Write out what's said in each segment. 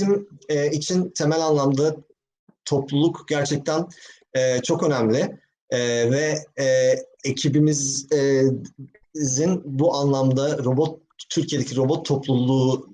bizim e, için temel anlamda topluluk gerçekten e, çok önemli E, ve e, ekibimizin bu anlamda robot Türkiye'deki robot topluluğu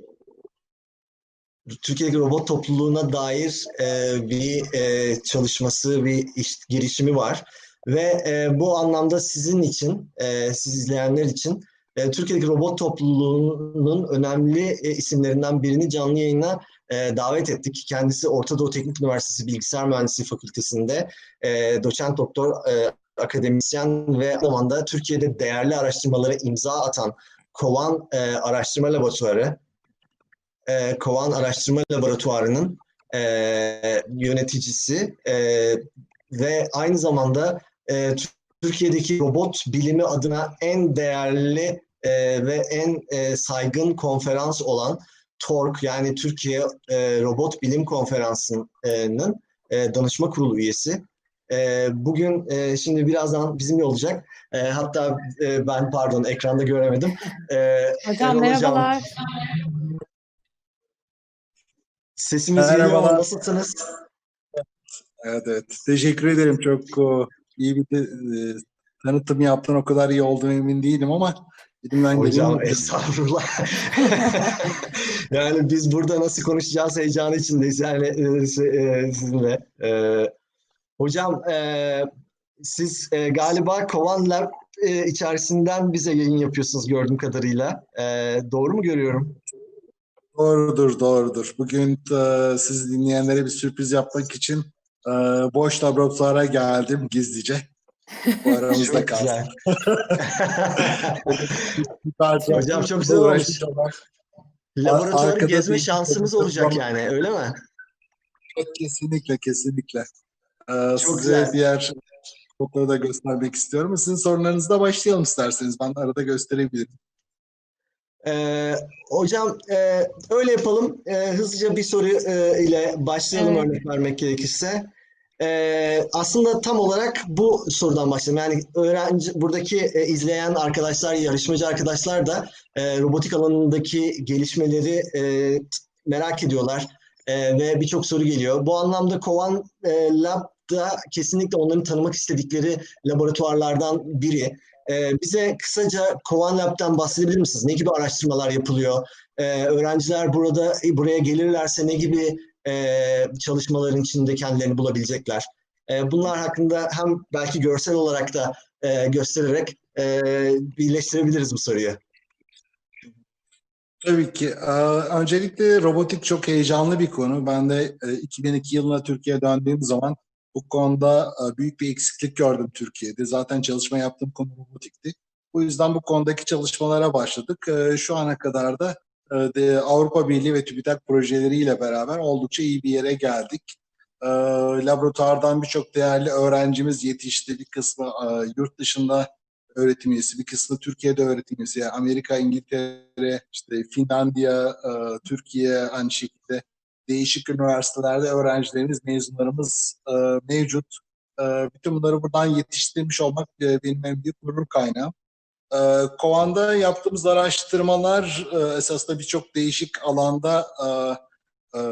Türkiye'deki robot topluluğuna dair e, bir e, çalışması, bir iş, girişimi var. Ve e, bu anlamda sizin için, e, siz izleyenler için e, Türkiye'deki robot topluluğunun önemli e, isimlerinden birini canlı yayına e, davet ettik. Kendisi Orta Doğu Teknik Üniversitesi Bilgisayar Mühendisliği Fakültesi'nde e, doçent doktor, e, akademisyen ve aynı zamanda Türkiye'de değerli araştırmalara imza atan Kovan e, Araştırma Laboratuvarı, e, Kovan Araştırma Laboratuvarı'nın e, yöneticisi e, ve aynı zamanda e, Türkiye'deki robot bilimi adına en değerli e, ve en e, saygın konferans olan TORK yani Türkiye e, Robot Bilim Konferansı'nın e, danışma kurulu üyesi. E, bugün e, şimdi birazdan bizimle olacak. E, hatta e, ben pardon ekranda göremedim. E, Hocam merhabalar. Sesimiz geliyor ama Merhabalar. nasılsınız? Evet, evet. Teşekkür ederim. Çok o, iyi bir de, e, tanıtım yaptın. O kadar iyi olduğunu emin değilim ama elimden Hocam geleni estağfurullah. yani biz burada nasıl konuşacağız heyecanı içindeyiz yani e, e, sizinle. E, hocam e, siz e, galiba Kovan Lab e, içerisinden bize yayın yapıyorsunuz gördüğüm kadarıyla. E, doğru mu görüyorum? Doğrudur, doğrudur. Bugün e, siz dinleyenlere bir sürpriz yapmak için e, boş laboratuvara geldim gizlice. Bu aramızda Çok kalsın. Hocam çok güzel olmuş. Laboratuvarı Arkada gezme bir- şansımız olacak yani öyle mi? Kesinlikle, kesinlikle. E, Çok size güzel. diğer fotoğrafı da göstermek istiyorum. Sizin sorularınızda başlayalım isterseniz. Ben arada gösterebilirim. Ee, hocam e, öyle yapalım. E, hızlıca bir soru e, ile başlayalım Evet. örnek vermek gerekirse. E, aslında tam olarak bu sorudan başlayalım. Yani öğrenci buradaki e, izleyen arkadaşlar, yarışmacı arkadaşlar da e, robotik alanındaki gelişmeleri e, merak ediyorlar E, ve birçok soru geliyor. Bu anlamda Kovan e, Lab'da kesinlikle onların tanımak istedikleri laboratuvarlardan biri. Ee, bize kısaca Kovan Lab'den bahsedebilir misiniz? Ne gibi araştırmalar yapılıyor? Ee, öğrenciler burada buraya gelirlerse ne gibi e, çalışmaların içinde kendilerini bulabilecekler? Ee, bunlar hakkında hem belki görsel olarak da e, göstererek e, birleştirebiliriz bu soruyu. Tabii ki. Ee, Öncelikle robotik çok heyecanlı bir konu. Ben de e, 2002 yılına Türkiye'ye döndüğüm zaman bu konuda e, büyük bir eksiklik gördüm Türkiye'de. Zaten çalışma yaptığım konu robotikti. Bu yüzden bu konudaki çalışmalara başladık. E, Şu ana kadar da e, Avrupa Birliği ve TÜBİTAK projeleriyle beraber oldukça iyi bir yere geldik. E, Laboratuvardan birçok değerli öğrencimiz yetişti. Bir kısmı e, yurt dışında öğretim üyesi, bir kısmı Türkiye'de öğretim üyesi. Yani Amerika, İngiltere, işte Finlandiya, e, Türkiye aynı şekilde değişik üniversitelerde öğrencilerimiz, mezunlarımız e, mevcut. E, bütün bunları buradan yetiştirmiş olmak e, benim en büyük gurur kaynağım. E, Kovan'da yaptığımız araştırmalar e, esasında birçok değişik alanda e, e,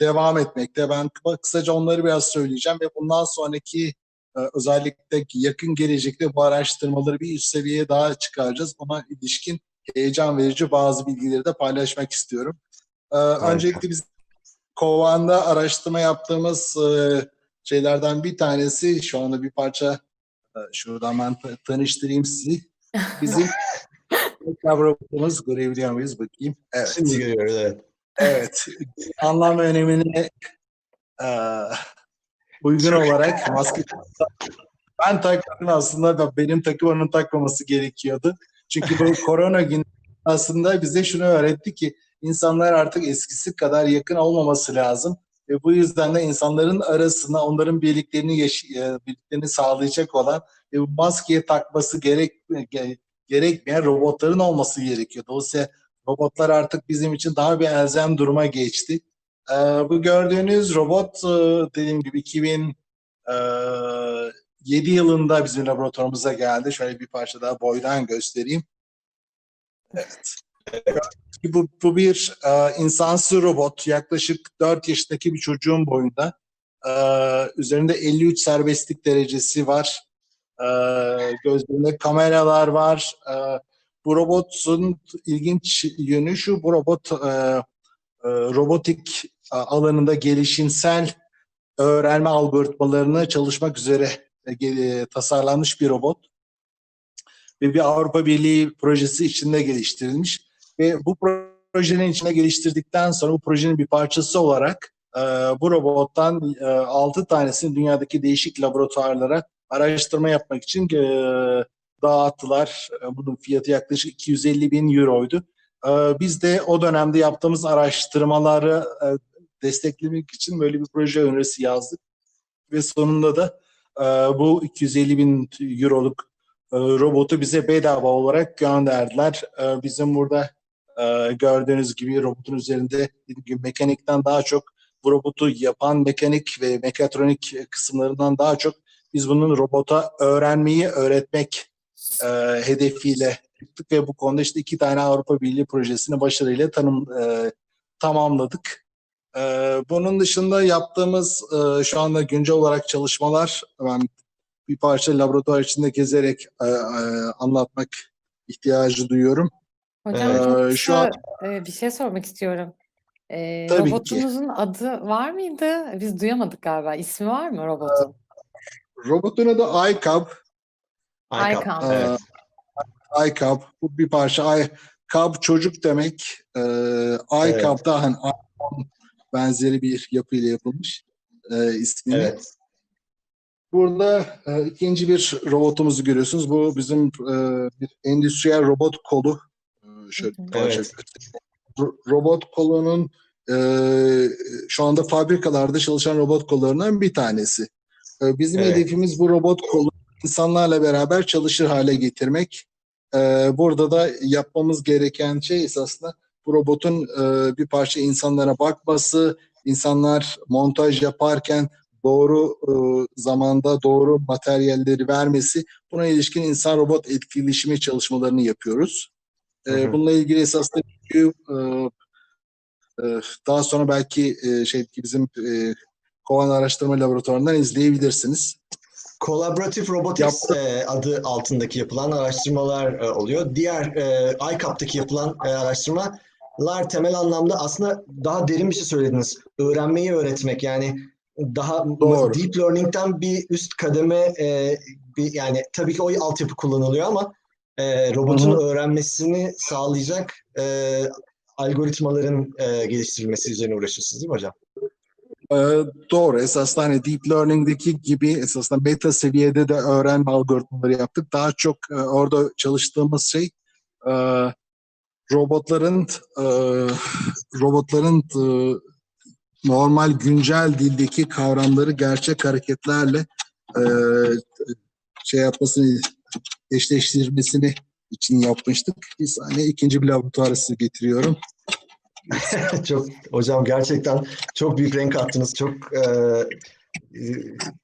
devam etmekte. Ben kısaca onları biraz söyleyeceğim ve bundan sonraki ee, özellikle yakın gelecekte bu araştırmaları bir üst seviyeye daha çıkaracağız. Ona ilişkin heyecan verici bazı bilgileri de paylaşmak istiyorum. Ee, Öncelikle biz Kovan'da araştırma yaptığımız e, şeylerden bir tanesi şu anda bir parça e, şuradan ben ta- tanıştırayım sizi. Bizim laboratuvarımız görebiliyor muyuz bakayım? Evet. Şimdi görüyoruz evet. Evet. Anlam ve önemine e, uygun olarak maske ben taktım aslında da benim takım onun takmaması gerekiyordu. Çünkü bu korona günü aslında bize şunu öğretti ki insanlar artık eskisi kadar yakın olmaması lazım. Ve bu yüzden de insanların arasında onların birliklerini e, birliklerini sağlayacak olan bu maskeye takması gerek ge- gerekmeyen robotların olması gerekiyor. Dolayısıyla robotlar artık bizim için daha bir elzem duruma geçti. Ee, bu gördüğünüz robot e, dediğim gibi 2007 yılında bizim laboratuvarımıza geldi. Şöyle bir parça daha boydan göstereyim. Evet. Bu, bu bir e, insansı robot. Yaklaşık 4 yaşındaki bir çocuğun boyunda. E, üzerinde 53 serbestlik derecesi var. E, gözlerinde kameralar var. E, bu robotun ilginç yönü şu. Bu robot e, e, robotik e, alanında gelişimsel öğrenme algoritmalarını çalışmak üzere e, ge- tasarlanmış bir robot. Ve bir Avrupa Birliği projesi içinde geliştirilmiş. Ve bu projenin içine geliştirdikten sonra bu projenin bir parçası olarak e, bu robottan e, 6 tanesini dünyadaki değişik laboratuvarlara araştırma yapmak için e, dağıttılar. Bunun fiyatı yaklaşık 250 bin euroydu. E, biz de o dönemde yaptığımız araştırmaları e, desteklemek için böyle bir proje önerisi yazdık. Ve sonunda da e, bu 250 bin euroluk e, robotu bize bedava olarak gönderdiler. E, bizim burada e, gördüğünüz gibi robotun üzerinde gibi mekanikten daha çok bu robotu yapan mekanik ve mekatronik kısımlarından daha çok biz bunun robota öğrenmeyi öğretmek e, hedefiyle çıktık ve bu konuda işte iki tane Avrupa Birliği projesini başarıyla tanım, e, tamamladık. E, bunun dışında yaptığımız e, şu anda güncel olarak çalışmalar ben bir parça laboratuvar içinde gezerek e, e, anlatmak ihtiyacı duyuyorum. Hocam Ee, şu an- e, bir şey sormak istiyorum. Ee, Tabii ki. robotunuzun adı var mıydı? Biz duyamadık galiba. İsmi var mı robotun? Robotun adı iCub. ICAP. Evet. iCub. Bu bir parça. I, Cub çocuk demek. E, iCub da hani iPhone benzeri bir yapıyla yapılmış e, ismini. Evet. Burada e, ikinci bir robotumuzu görüyorsunuz. Bu bizim e, bir endüstriyel robot kolu. E, şöyle parça Evet. robot kolunun e, şu anda fabrikalarda çalışan robot kollarından bir tanesi. E, bizim Evet. hedefimiz bu robot kolu insanlarla beraber çalışır hale getirmek. E, burada da yapmamız gereken şey esasında bu robotun e, bir parça insanlara bakması, insanlar montaj yaparken doğru e, zamanda doğru materyalleri vermesi, buna ilişkin insan-robot etkileşimi çalışmalarını yapıyoruz. E, Hı hı. bununla ilgili esasında e, daha sonra belki şey bizim Kovan Araştırma Laboratuvarı'ndan izleyebilirsiniz. Collaborative Robotics e, adı altındaki yapılan araştırmalar e, oluyor. Diğer e, ICAP'taki yapılan e, araştırmalar temel anlamda aslında daha derin bir şey söylediniz. Öğrenmeyi öğretmek yani daha Doğru. deep learning'den bir üst kademe e, bir yani tabii ki o altyapı kullanılıyor ama e, robotun Hı öğrenmesini sağlayacak e, algoritmaların e, geliştirilmesi üzerine uğraşıyorsunuz değil mi hocam? E, doğru. Esasında hani Deep Learning'deki gibi esasında meta seviyede de öğrenme algoritmaları yaptık. Daha çok e, orada çalıştığımız şey e, robotların e, robotların e, normal güncel dildeki kavramları gerçek hareketlerle e, şey yapmasını eşleştirmesini için yapmıştık. Bir saniye ikinci bir laboratuvarı getiriyorum. çok hocam gerçekten çok büyük renk attınız. Çok e,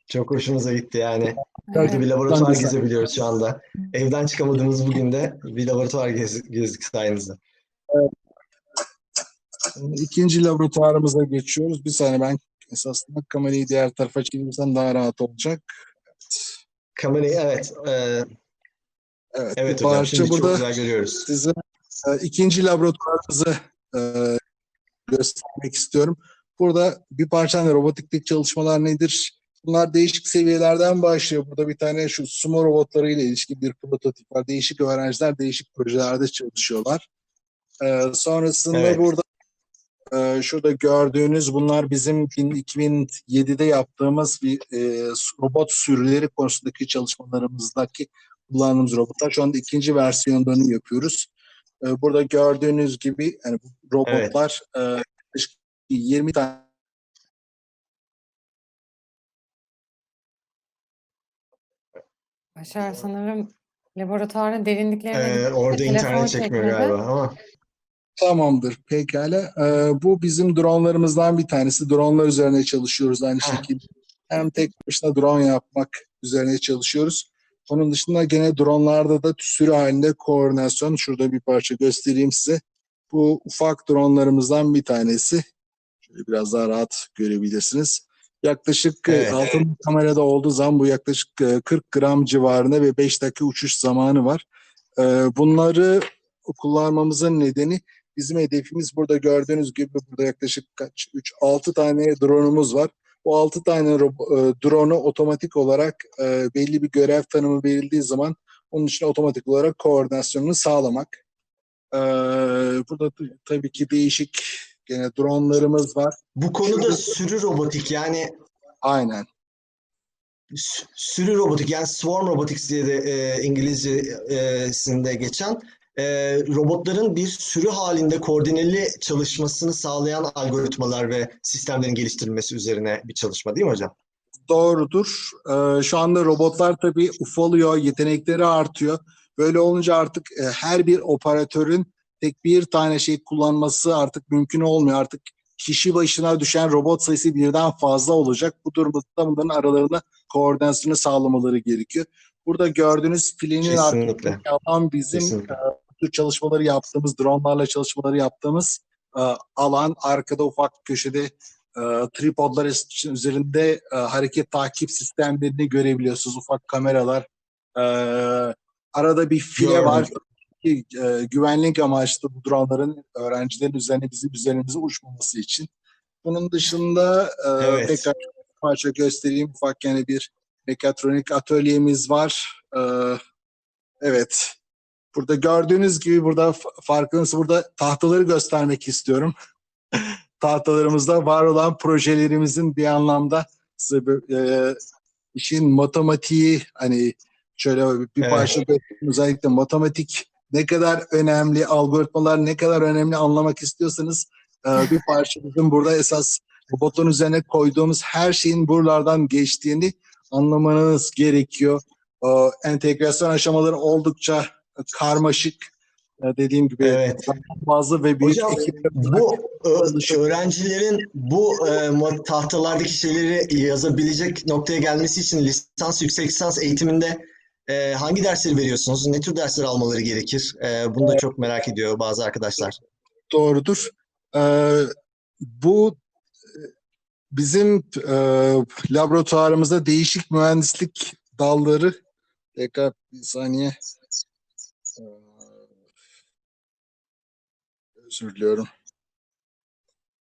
çok hoşumuza gitti yani. Evet. Bir laboratuvar gezebiliyoruz şu anda. Evden çıkamadığımız bugün de bir laboratuvar gez, gezdik sayenizde. İkinci laboratuvarımıza geçiyoruz. Bir saniye ben esasında kamerayı diğer tarafa çevirirsem daha rahat olacak. Kamerayı evet. e, Evet, evet hocam parça şimdi çok burada güzel görüyoruz. size e, ikinci laboratuvarımızı e, göstermek istiyorum. Burada bir parça hani robotiklik çalışmalar nedir? Bunlar değişik seviyelerden başlıyor. Burada bir tane şu sumo robotlarıyla ilişkin bir prototip var. Değişik öğrenciler değişik projelerde çalışıyorlar. E, sonrasında Evet. burada e, şurada gördüğünüz bunlar bizim bin- 2007'de yaptığımız bir e, robot sürüleri konusundaki çalışmalarımızdaki kullandığımız robotlar. Şu anda ikinci versiyonlarını yapıyoruz. E, burada gördüğünüz gibi yani bu robotlar e, yaklaşık 20 tane Başar sanırım laboratuvarın derinliklerine E, gittikçe orada internet çekmiyor çekmedi. galiba ama Tamamdır pekala. Ee, bu bizim dronlarımızdan bir tanesi. Dronlar üzerine çalışıyoruz aynı Ha. şekilde. Hem tek başına drone yapmak üzerine çalışıyoruz. Onun dışında gene dronlarda da sürü halinde koordinasyon. Şurada bir parça göstereyim size. Bu ufak dronlarımızdan bir tanesi. Şöyle biraz daha rahat görebilirsiniz. Yaklaşık e, Evet. altın kamerada olduğu zaman bu yaklaşık e, 40 gram civarında ve 5 dakika uçuş zamanı var. E, Bunları kullanmamızın nedeni bizim hedefimiz burada gördüğünüz gibi burada yaklaşık kaç 3 6 tane drone'umuz var. Bu 6 tane e, drone'u otomatik olarak e, belli bir görev tanımı verildiği zaman onun için otomatik olarak koordinasyonunu sağlamak. E, Burada tabii ki değişik gene drone'larımız var. Bu konuda sürü robotik yani Aynen. sü- sürü robotik yani swarm robotics diye de e, İngilizcesinde geçen e, robotların bir sürü halinde koordineli çalışmasını sağlayan algoritmalar ve sistemlerin geliştirilmesi üzerine bir çalışma değil mi hocam? Doğrudur. Ee, şu anda robotlar tabii ufalıyor, yetenekleri artıyor. Böyle olunca artık e, her bir operatörün tek bir tane şey kullanması artık mümkün olmuyor. Artık kişi başına düşen robot sayısı birden fazla olacak. Bu durumda da bunların aralarında koordinasyonu sağlamaları gerekiyor. Burada gördüğünüz filenin Kesinlikle. arkasındaki alan bizim Kesinlikle. Bu çalışmaları yaptığımız, dronlarla çalışmaları yaptığımız e, alan. Arkada ufak köşede e, tripodlar üzerinde e, hareket takip sistemlerini görebiliyorsunuz. Ufak kameralar. E, arada bir file Gördüm. var. Ki, e, güvenlik amaçlı bu dronların öğrencilerin üzerine bizim üzerimize uçmaması için. Bunun dışında e, Evet. tekrar parça göstereyim. Ufak yani bir mekatronik atölyemiz var. E, evet. Burada gördüğünüz gibi burada farkınız burada tahtaları göstermek istiyorum. Tahtalarımızda var olan projelerimizin bir anlamda e, işin matematiği hani şöyle bir Evet. parça göstereyim. özellikle matematik ne kadar önemli, algoritmalar ne kadar önemli anlamak istiyorsanız e, bir parça bizim burada esas robotun üzerine koyduğumuz her şeyin buralardan geçtiğini anlamanız gerekiyor. E, entegrasyon aşamaları oldukça karmaşık. E, dediğim gibi Evet. fazla ve büyük Hocam, ekipler Bu Çalışıyor. öğrencilerin bu e, tahtalardaki şeyleri yazabilecek noktaya gelmesi için lisans, yüksek lisans eğitiminde e, hangi dersleri veriyorsunuz? Ne tür dersler almaları gerekir? E, bunu da çok merak ediyor bazı arkadaşlar. doğrudur. Ee, bu e, bizim e, laboratuvarımızda değişik mühendislik dalları tekrar bir saniye özür diliyorum.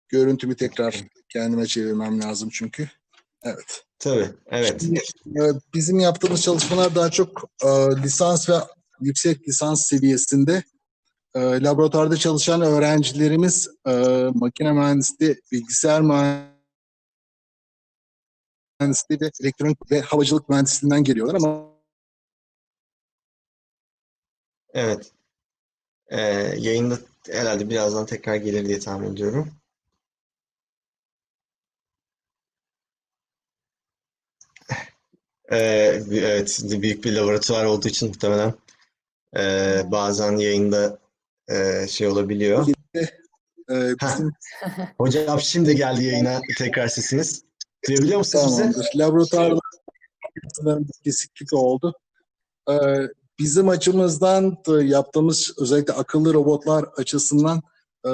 Görüntümü tekrar kendime çevirmem lazım çünkü. Evet. Tabii, evet. Şimdi, e, bizim yaptığımız çalışmalar daha çok e, lisans ve yüksek lisans seviyesinde. E, laboratuvarda çalışan öğrencilerimiz e, makine mühendisliği, bilgisayar mühendisliği ve elektronik ve havacılık mühendisliğinden geliyorlar ama Evet. E, yayında herhalde birazdan tekrar gelir diye tahmin ediyorum. E, evet, büyük bir laboratuvar olduğu için muhtemelen e, bazen yayında e, şey olabiliyor. e, bizim Hocam şimdi geldi yayına tekrar sesiniz. Duyabiliyor musunuz bizi? Tamamdır. Laboratuvarda bir kesiklik oldu. Ee, bizim açımızdan da yaptığımız özellikle akıllı robotlar açısından e,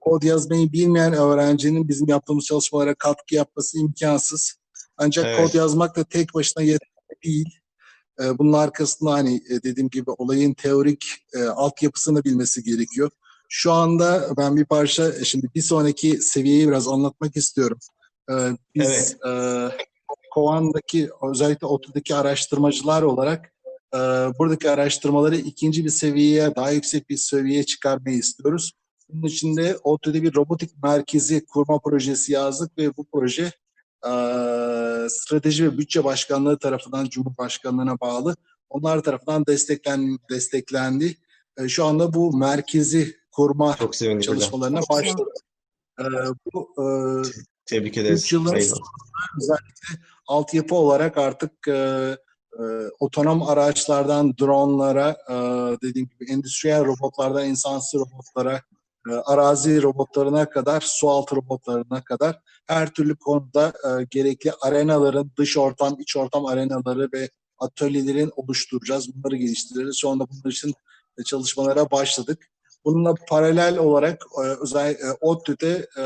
kod yazmayı bilmeyen öğrencinin bizim yaptığımız çalışmalara katkı yapması imkansız. Ancak Evet. kod yazmak da tek başına yeterli değil. E, bunun arkasında hani e, dediğim gibi olayın teorik e, altyapısını bilmesi gerekiyor. Şu anda ben bir parça e, şimdi bir sonraki seviyeyi biraz anlatmak istiyorum. E, biz Evet. e, Kovan'daki özellikle ODTÜ'deki araştırmacılar olarak e, buradaki araştırmaları ikinci bir seviyeye, daha yüksek bir seviyeye çıkarmayı istiyoruz. Bunun için de ODTÜ'de bir robotik merkezi kurma projesi yazdık ve bu proje e, Strateji ve Bütçe Başkanlığı tarafından Cumhurbaşkanlığına bağlı. Onlar tarafından desteklen, desteklendi. E, şu anda bu merkezi kurma Çok çalışmalarına başladı. E, bu e, Tebrik ederiz. Üç yılın Hayırlı. özellikle altyapı olarak artık e, e, otonom araçlardan dronlara, e, dediğim gibi endüstriyel robotlardan insansız robotlara, e, arazi robotlarına kadar, su altı robotlarına kadar her türlü konuda e, gerekli arenaların, dış ortam, iç ortam arenaları ve atölyelerin oluşturacağız. Bunları geliştireceğiz. Şu anda bunun için çalışmalara başladık. Bununla paralel olarak e, özel e, ODTÜ'de e,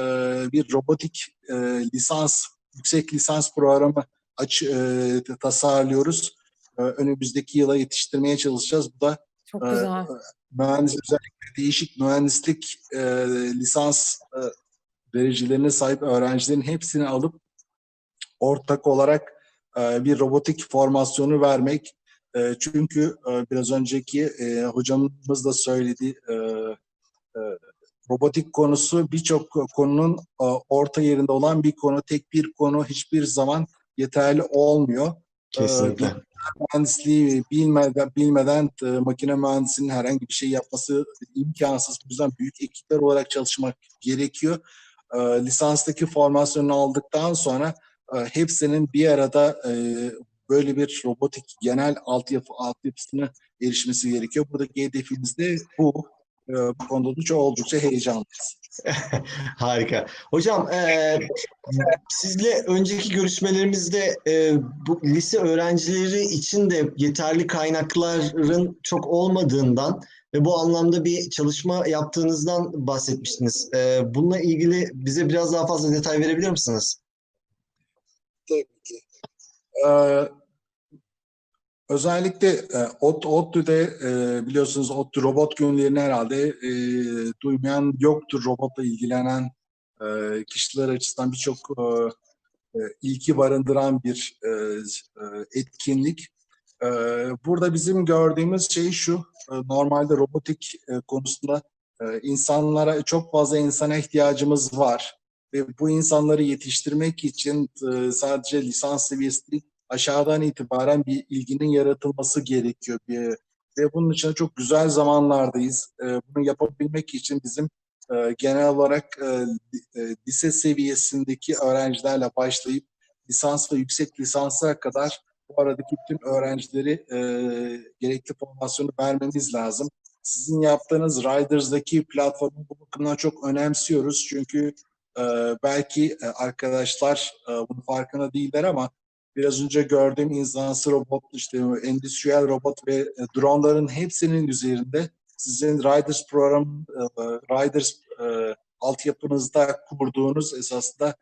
bir robotik e, lisans, yüksek lisans programı aç, e, tasarlıyoruz. E, önümüzdeki yıla yetiştirmeye çalışacağız. Bu da Çok e, güzel. mühendis özellikle değişik mühendislik e, lisans e, derecelerine sahip öğrencilerin hepsini alıp ortak olarak e, bir robotik formasyonu vermek. E, çünkü e, biraz önceki e, hocamız da söyledi e, e, robotik konusu birçok konunun e, orta yerinde olan bir konu. Tek bir konu hiçbir zaman yeterli olmuyor. Kesinlikle. Mühendisliği bilmeden, bilmeden e, makine mühendisinin herhangi bir şey yapması imkansız. Bu yüzden büyük ekipler olarak çalışmak gerekiyor. E, lisanstaki formasyonu aldıktan sonra e, hepsinin bir arada e, böyle bir robotik genel altyapı altyapısına erişmesi gerekiyor. Buradaki hedefimiz de bu. E, bu konuda da çok oldukça heyecanlıyız. Harika. Hocam e, sizle önceki görüşmelerimizde e, bu lise öğrencileri için de yeterli kaynakların çok olmadığından ve bu anlamda bir çalışma yaptığınızdan bahsetmiştiniz. E, bununla ilgili bize biraz daha fazla detay verebilir misiniz? Tabii ki. Ee, özellikle e, Ot, ODTÜ'de e, biliyorsunuz ODTÜ robot günlerini herhalde e, duymayan yoktur robotla ilgilenen e, kişiler açısından birçok e, e, ilki barındıran bir e, e, etkinlik. E, burada bizim gördüğümüz şey şu, e, normalde robotik e, konusunda e, insanlara çok fazla insana ihtiyacımız var ve bu insanları yetiştirmek için e, sadece lisans seviyesi değil, aşağıdan itibaren bir ilginin yaratılması gerekiyor. Bir, ve bunun için çok güzel zamanlardayız. E, bunu yapabilmek için bizim e, genel olarak e, e, lise seviyesindeki öğrencilerle başlayıp lisans ve yüksek lisansa kadar bu aradaki bütün öğrencileri e, gerekli formasyonu vermemiz lazım. Sizin yaptığınız Riders'daki platformu bu bakımdan çok önemsiyoruz. Çünkü ee, belki e, arkadaşlar e, bunun farkında değiller ama biraz önce gördüğüm insansı robot, işte endüstriyel robot ve e, dronların hepsinin üzerinde sizin Riders program, e, Riders e, altyapınızda kurduğunuz esasında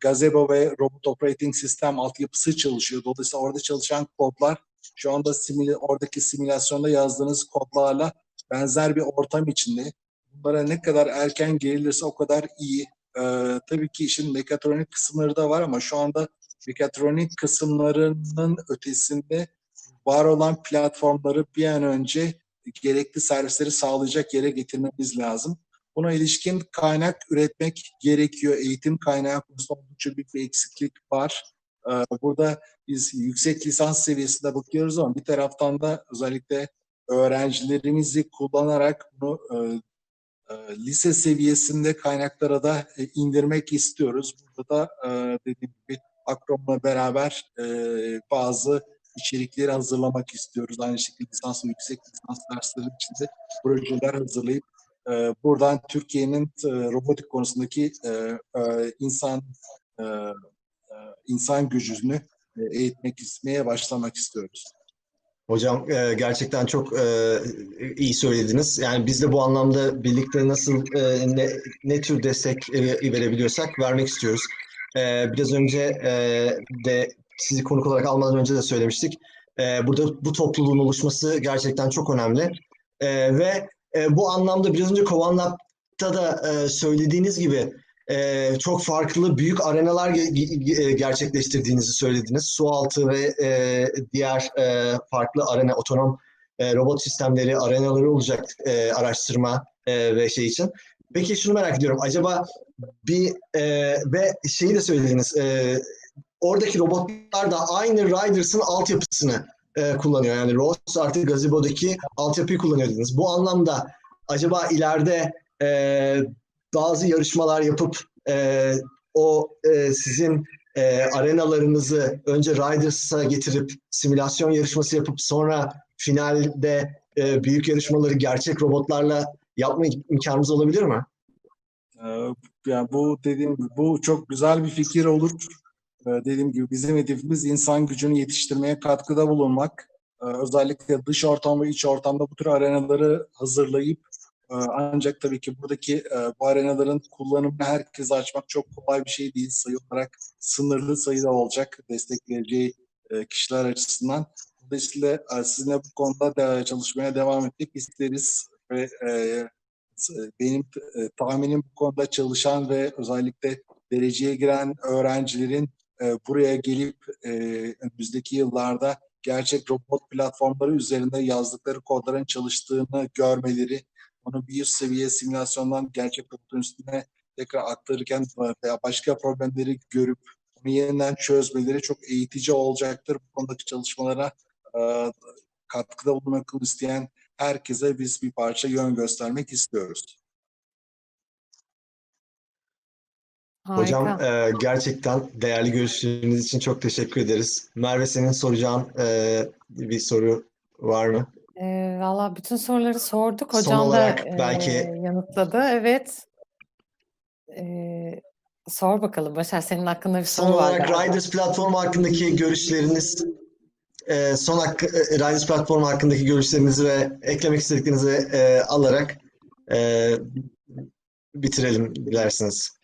Gazebo ve Robot Operating System altyapısı çalışıyor. Dolayısıyla orada çalışan kodlar şu anda simüle, oradaki simülasyonda yazdığınız kodlarla benzer bir ortam içinde. Bunlara ne kadar erken gelirse o kadar iyi. Ee, tabii ki işin mekatronik kısımları da var ama şu anda mekatronik kısımlarının ötesinde var olan platformları bir an önce gerekli servisleri sağlayacak yere getirmemiz lazım. Buna ilişkin kaynak üretmek gerekiyor. Eğitim kaynağı konusunda oldukça büyük bir eksiklik var. Ee, burada biz yüksek lisans seviyesinde bakıyoruz ama bir taraftan da özellikle öğrencilerimizi kullanarak bunu e, e, lise seviyesinde kaynaklara da e, indirmek istiyoruz. Burada da dediğim gibi Akrom'la beraber e, bazı içerikleri hazırlamak istiyoruz. Aynı şekilde lisans ve yüksek lisans dersleri içinde projeler hazırlayıp e, buradan Türkiye'nin e, robotik konusundaki e, e, insan e, e, insan gücünü e, eğitmek istemeye başlamak istiyoruz. Hocam e, gerçekten çok iyi söylediniz. Yani biz de bu anlamda birlikte nasıl ne, ne tür destek verebiliyorsak vermek istiyoruz. E, biraz önce e, de sizi konuk olarak almadan önce de söylemiştik. E, burada bu topluluğun oluşması gerçekten çok önemli. E, ve e, bu anlamda biraz önce Kovan Lab'da da e, söylediğiniz gibi e, çok farklı büyük arenalar ge- ge- gerçekleştirdiğinizi söylediniz. Sualtı ve e, diğer e, farklı arena, otonom e, robot sistemleri, arenaları olacak e, araştırma e, ve şey için. Peki şunu merak ediyorum. Acaba bir e, ve şeyi de söylediniz. E, oradaki robotlar da aynı Riders'ın altyapısını e, kullanıyor. Yani Ross artık Gazebo'daki altyapıyı kullanıyor dediniz. Bu anlamda acaba ileride e, bazı yarışmalar yapıp e, o e, sizin e, arenalarınızı önce Riders'a getirip simülasyon yarışması yapıp sonra finalde e, büyük yarışmaları gerçek robotlarla yapma imkanımız olabilir mi? Ee, Yani bu dediğim bu çok güzel bir fikir olur. Ee, Dediğim gibi bizim hedefimiz insan gücünü yetiştirmeye katkıda bulunmak. Ee, Özellikle dış ortam ve iç ortamda bu tür arenaları hazırlayıp Ee, Ancak tabii ki buradaki e, bu arenaların kullanımını herkese açmak çok kolay bir şey değil. Sayı olarak sınırlı sayıda olacak destekleyeceği e, kişiler açısından. Dolayısıyla e, sizinle bu konuda da çalışmaya devam etmek isteriz ve e, benim e, tahminim bu konuda çalışan ve özellikle dereceye giren öğrencilerin e, buraya gelip e, önümüzdeki yıllarda gerçek robot platformları üzerinde yazdıkları kodların çalıştığını görmeleri, onu bir üst seviye simülasyondan gerçek robotun üstüne tekrar aktarırken veya başka problemleri görüp onu yeniden çözmeleri çok eğitici olacaktır. Bu konudaki çalışmalara e, katkıda bulunmak isteyen herkese biz bir parça yön göstermek istiyoruz. Hocam Harika. e, gerçekten değerli görüşleriniz için çok teşekkür ederiz. Merve senin soracağın e, bir soru var mı? Ee, valla bütün soruları sorduk. Son Hocam da olarak e, belki- yanıtladı. Evet. Ee, sor bakalım Başar. Senin hakkında bir Son soru var olarak galiba. Riders platformu hakkındaki görüşleriniz, e, son hakkı, e, Riders platformu hakkındaki görüşlerinizi ve eklemek istediklerinizi e, alarak e, bitirelim dilerseniz.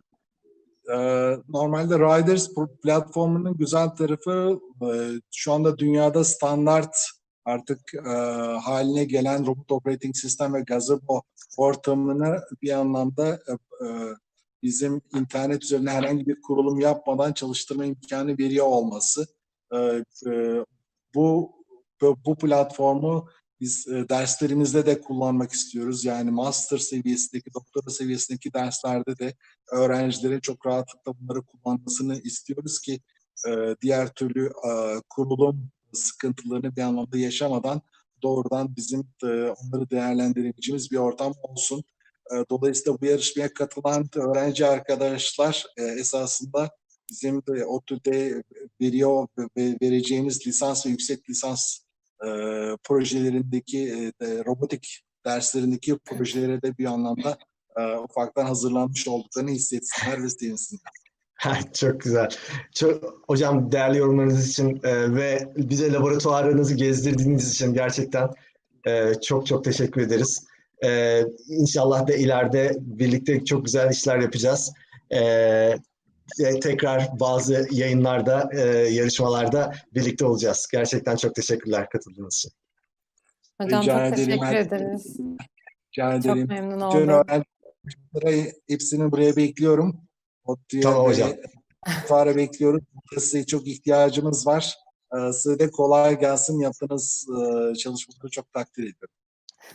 Ee, Normalde Riders pl- platformunun güzel tarafı e, şu anda dünyada standart artık e, haline gelen robot operating sistem ve gazebo ortamını bir anlamda e, e, bizim internet üzerine herhangi bir kurulum yapmadan çalıştırma imkanı veriyor olması. E, e, bu bu platformu biz e, derslerimizde de kullanmak istiyoruz. Yani master seviyesindeki, doktora seviyesindeki derslerde de öğrencilere çok rahatlıkla bunları kullanmasını istiyoruz ki e, diğer türlü e, kurulum sıkıntılarını bir anlamda yaşamadan doğrudan bizim onları değerlendirebileceğimiz bir ortam olsun. Dolayısıyla bu yarışmaya katılan öğrenci arkadaşlar esasında bizim de ODTÜ'de veriyor ve vereceğimiz lisans ve yüksek lisans e, projelerindeki e, robotik derslerindeki projelere de bir anlamda e, ufaktan hazırlanmış olduklarını hissetsinler ve sevinsinler. Çok güzel. Çok, hocam değerli yorumlarınız için e, ve bize laboratuvarınızı gezdirdiğiniz için gerçekten e, çok çok teşekkür ederiz. E, inşallah da ileride birlikte çok güzel işler yapacağız. E, tekrar bazı yayınlarda, e, yarışmalarda birlikte olacağız. Gerçekten çok teşekkürler katıldığınız için. Hocam Rica çok ederim. teşekkür Her- ederiz. Rica Çok ederim. memnun Bütün oldum. öğrencileri hepsini buraya bekliyorum. ODTÜ'ye Tamam hocam. Fuar'a bekliyoruz. Size çok ihtiyacımız var. E, size de kolay gelsin. Yaptığınız e, çalışmaları çok takdir ediyorum.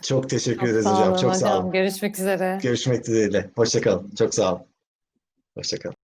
Çok teşekkür Çok ederiz sağ hocam. olun Çok sağ hocam. olun. Görüşmek üzere. Görüşmek dileğiyle. Hoşça kalın. Çok sağ olun. Hoşça kalın.